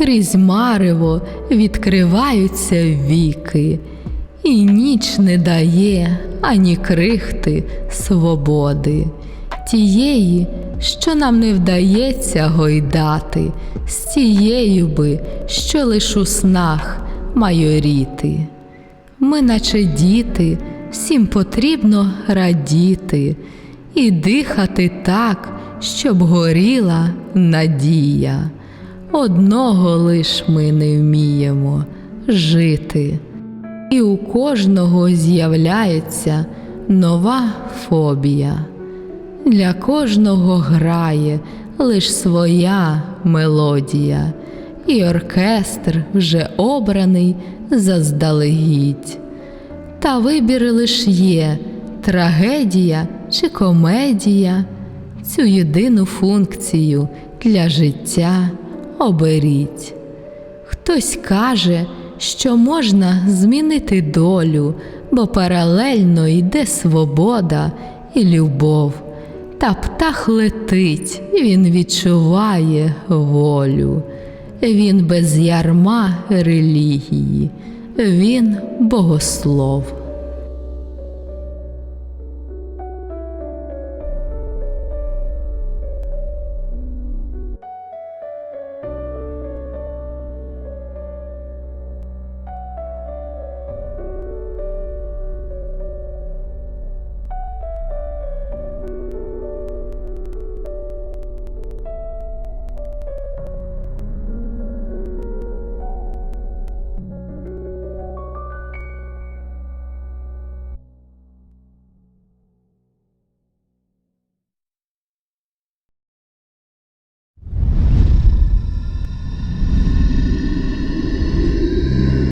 крізь марево відкриваються віки, і ніч не дає ані крихти свободи, тієї, що нам не вдається гойдати, з тією би, що лиш у снах майоріти. Ми, наче діти, всім потрібно радіти і дихати так, щоб горіла надія. Одного лиш ми не вміємо жити, і у кожного з'являється нова фобія. Для кожного грає лиш своя мелодія, і оркестр вже обраний заздалегідь. Та вибір лиш є трагедія чи комедія. Цю єдину функцію для життя оберіть. Хтось каже, що можна змінити долю, бо паралельно йде свобода і любов. Та птах летить, він відчуває волю. Він без ярма релігії, він богослов.